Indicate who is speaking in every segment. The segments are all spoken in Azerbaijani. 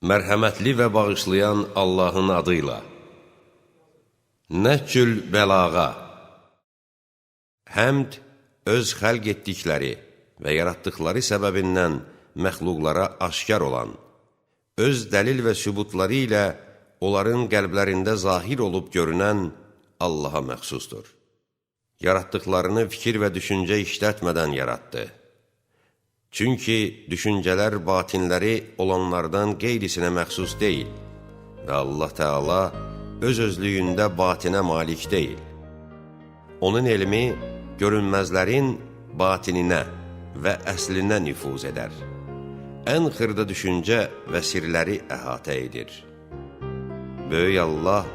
Speaker 1: Mərhəmətli və bağışlayan Allahın adıyla. Nəhcül bəlağa Həmd öz xəlq etdikləri və yaratdıqları səbəbindən məxluqlara aşkar olan, öz dəlil və sübutları ilə onların qəlblərində zahir olub görünən Allaha məxsusdur. Yaratdıqlarını fikir və düşüncə işlətmədən yaratdı. Çünki düşüncələr batinləri olanlardan qeyrisinə məxsus deyil və Allah Teala öz özlüyündə batinə malik deyil. Onun elmi görünməzlərin batininə və əslinə nüfuz edər. Ən xırda düşüncə və sirləri əhatə edir. Böyük Allah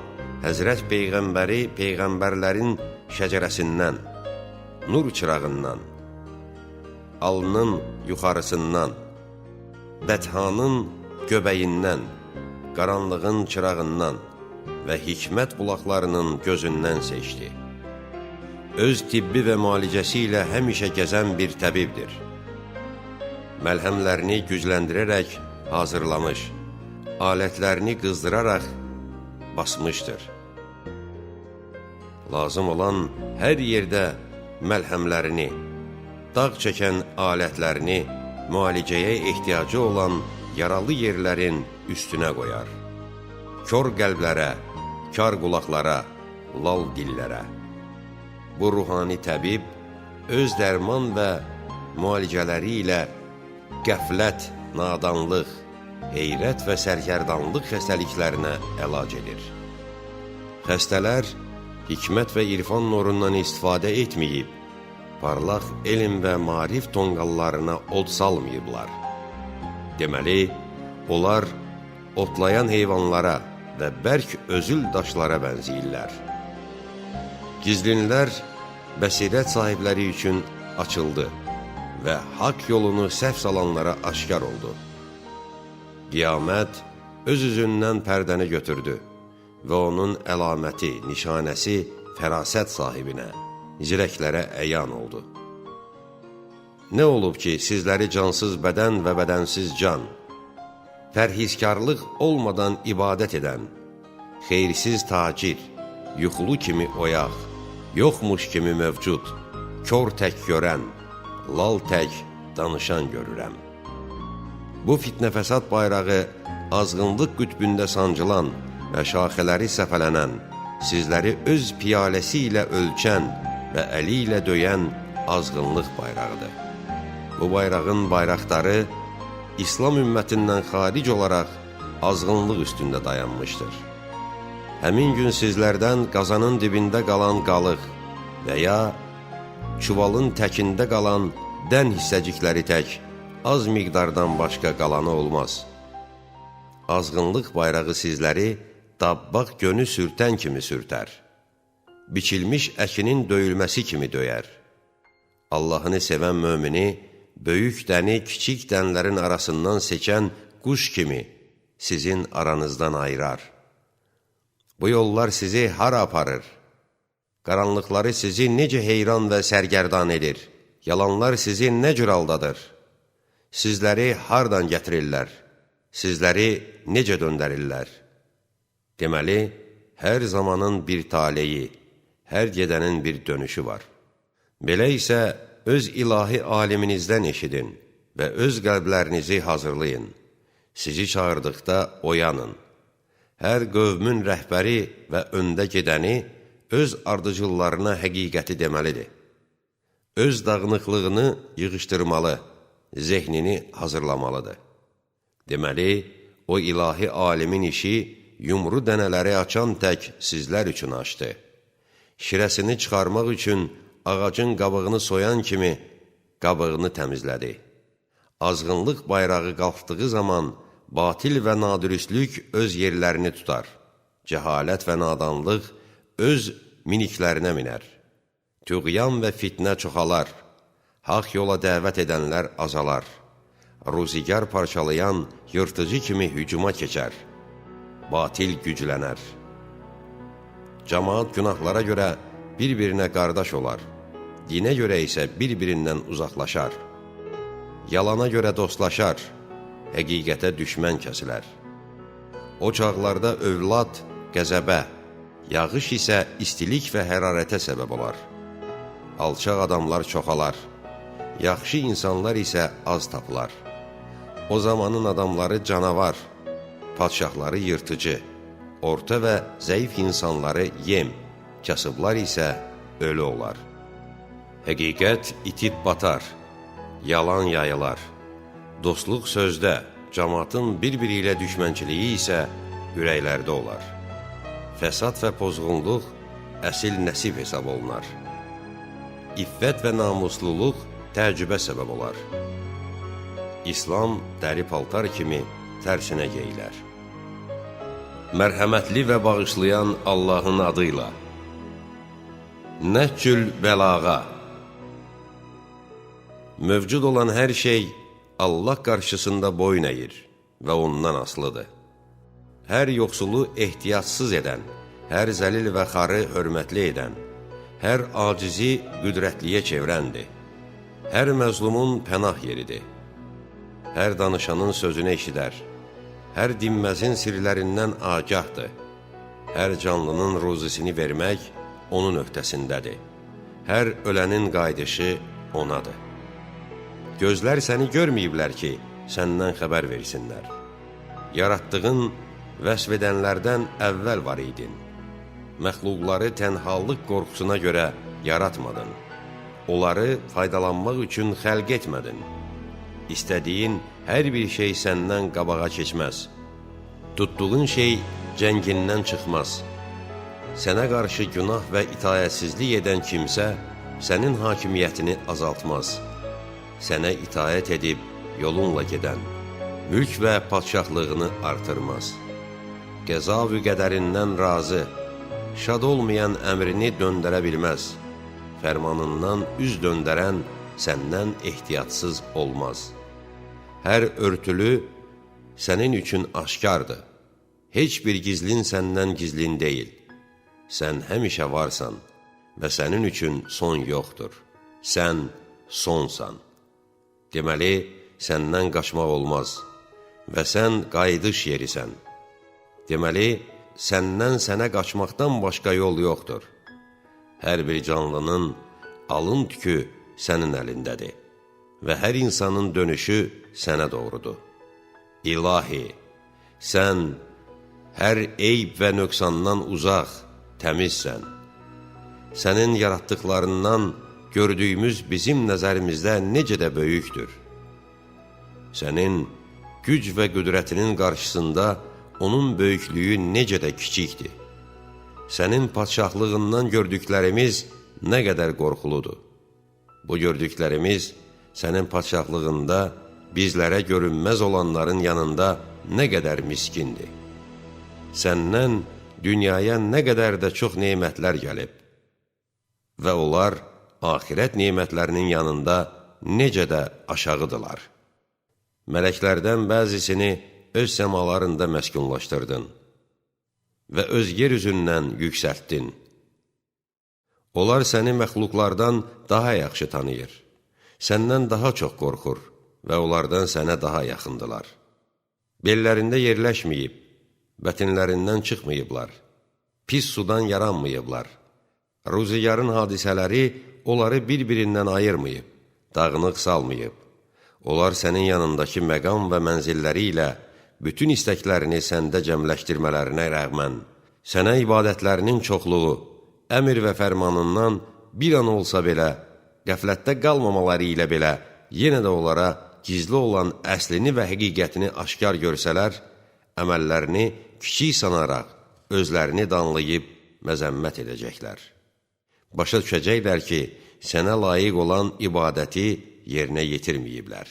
Speaker 1: Həzrət Peyğəmbəri Peyğəmbərlərin şəcərəsindən, nur çırağından, alnın yuxarısından, bəthanın göbəyindən, qaranlığın çırağından və hikmət bulaqlarının gözündən seçdi. Öz tibbi və malicəsi ilə həmişə gəzən bir təbibdir. Məlhəmlərini gücləndirərək hazırlamış, alətlərini qızdıraraq basmışdır. Lazım olan hər yerdə məlhəmlərini, dağ çəkən alətlərini, müalicəyə ehtiyacı olan yaralı yerlərin üstünə qoyar. Kör qəlblərə, kar qulaqlara, lal dillərə. Bu ruhani təbib öz dərman və müalicələri ilə qəflət, nadanlıq, heyrət və sərkərdanlıq xəstəliklərinə əlac edir. Xəstələr hikmət və irfan nurundan istifadə etməyib, parlaq elm və marif tonqallarına od salmayıblar. Deməli, onlar otlayan heyvanlara və bərk özül daşlara bənziyirlər. Gizlinlər bəsirət sahibləri üçün açıldı və haqq yolunu səhv salanlara aşkar oldu. Qiyamət öz üzündən pərdəni götürdü və onun əlaməti, nişanəsi fərasət sahibinə, zirəklərə əyan oldu. Nə olub ki, sizləri cansız bədən və bədənsiz can, pərhizkarlıq olmadan ibadət edən, xeyrsiz tacir, yuxulu kimi oyaq, yoxmuş kimi mövcud, kör tək görən, lal tək danışan görürəm. Bu fitnə fəsad bayrağı azğınlıq qütbündə sancılan və şaxələri səfələnən, sizləri öz piyaləsi ilə ölçən və əli ilə döyən azğınlıq bayrağıdır. Bu bayrağın bayraqları İslam ümmətindən xaric olaraq azğınlıq üstündə dayanmışdır. Həmin gün sizlərdən qazanın dibində qalan qalıq və ya çuvalın təkində qalan dən hissəcikləri tək az miqdardan başqa qalanı olmaz. Azğınlıq bayrağı sizləri dabbaq gönü sürtən kimi sürtər. Biçilmiş əkinin döyülməsi kimi döyər. Allahını sevən mömini, böyük dəni kiçik dənlərin arasından seçən quş kimi sizin aranızdan ayırar. Bu yollar sizi hara aparır? Qaranlıqları sizi necə heyran və sərgərdan edir? Yalanlar sizi nə cür aldadır? Sizləri hardan gətirirlər? Sizləri necə döndərirlər? Deməli, hər zamanın bir taleyi, hər gedənin bir dönüşü var. Belə isə öz ilahi aliminizdən eşidin və öz qəlblərinizi hazırlayın. Sizi çağırdıqda oyanın. Hər qövmün rəhbəri və öndə gedəni öz ardıcıllarına həqiqəti deməlidir. Öz dağınıqlığını yığışdırmalı, zehnini hazırlamalıdır. Deməli, o ilahi alimin işi yumru dənələri açan tək sizlər üçün açdı. Şirəsini çıxarmaq üçün ağacın qabığını soyan kimi qabığını təmizlədi. Azğınlıq bayrağı qalxdığı zaman batil və nadürüstlük öz yerlərini tutar. Cəhalət və nadanlıq öz miniklərinə minər. Tüğyan və fitnə çoxalar. Haq yola dəvət edənlər azalar. Ruzigar parçalayan yırtıcı kimi hücuma keçər batil güclənər. Camaat günahlara görə bir-birinə qardaş olar, dinə görə isə bir-birindən uzaqlaşar. Yalana görə dostlaşar, həqiqətə düşmən kəsilər. O çağlarda övlad qəzəbə, yağış isə istilik və hərarətə səbəb olar. Alçaq adamlar çoxalar, yaxşı insanlar isə az tapılar. O zamanın adamları canavar, padşahları yırtıcı, orta və zəif insanları yem, kasıblar isə ölü olar. Həqiqət itib batar, yalan yayılar. Dostluq sözdə, cəmatın bir-biri ilə düşmənçiliyi isə ürəklərdə olar. Fəsad və pozğunluq əsil nəsib hesab olunar. İffət və namusluluq təəccübə səbəb olar. İslam dəri paltar kimi tərsinə geyilər. Mərhəmətli və bağışlayan Allahın adıyla. Nəhcül bəlağa Mövcud olan hər şey Allah qarşısında boyun əyir və ondan asılıdır. Hər yoxsulu ehtiyatsız edən, hər zəlil və xarı hörmətli edən, hər acizi qüdrətliyə çevrəndir. Hər məzlumun pənah yeridir. Hər danışanın sözünü eşidər. Hər dinməzin sirlərindən agahdır. Hər canlının ruzisini vermək onun öhdəsindədir. Hər ölənin qayıdışı onadır. Gözlər səni görməyiblər ki, səndən xəbər versinlər. Yaratdığın vəsv edənlərdən əvvəl var idin. Məxluqları tənhalıq qorxusuna görə yaratmadın. Onları faydalanmaq üçün xəlq etmədin. İstədiyin hər bir şey səndən qabağa keçməz. Tutduğun şey cəngindən çıxmaz. Sənə qarşı günah və itayətsizlik edən kimsə sənin hakimiyyətini azaltmaz sənə itayət edib yolunla gedən, mülk və padşahlığını artırmaz. Qəza-vü qədərindən razı, şad olmayan əmrini döndərə bilməz. Fərmanından üz döndərən səndən ehtiyatsız olmaz. Hər örtülü sənin üçün aşkardır. Heç bir gizlin səndən gizlin deyil. Sən həmişə varsan və sənin üçün son yoxdur. Sən sonsan. Deməli, səndən qaçmaq olmaz və sən qayıdış yerisən. Deməli, səndən sənə qaçmaqdan başqa yol yoxdur. Hər bir canlının alın tükü sənin əlindədir və hər insanın dönüşü sənə doğrudur. İlahi, sən hər eyb və nöqsandan uzaq, təmizsən. Sənin yaratdıqlarından gördüyümüz bizim nəzərimizdə necə də böyükdür. Sənin güc və qüdrətinin qarşısında onun böyüklüyü necə də kiçikdir. Sənin padşahlığından gördüklərimiz nə qədər qorxuludur. Bu gördüklərimiz sənin padşahlığında bizlərə görünməz olanların yanında nə qədər miskindir. Səndən dünyaya nə qədər də çox neymətlər gəlib və onlar axirət nemətlərinin yanında necə də aşağıdırlar. Mələklərdən bəzisini öz səmalarında məskunlaşdırdın və öz yer üzündən yüksəltdin. Onlar səni məxluqlardan daha yaxşı tanıyır, səndən daha çox qorxur və onlardan sənə daha yaxındılar. Bellərində yerləşməyib, bətinlərindən çıxmayıblar, pis sudan yaranmayıblar. Ruziyarın hadisələri onları bir-birindən ayırmayıb, dağınıq salmayıb. Onlar sənin yanındakı məqam və mənzilləri ilə bütün istəklərini səndə cəmləşdirmələrinə rəğmən, sənə ibadətlərinin çoxluğu, əmir və fərmanından bir an olsa belə, qəflətdə qalmamaları ilə belə, yenə də onlara gizli olan əslini və həqiqətini aşkar görsələr, əməllərini kiçik sanaraq, özlərini danlayıb məzəmmət edəcəklər başa düşəcəklər ki, sənə layiq olan ibadəti yerinə yetirməyiblər.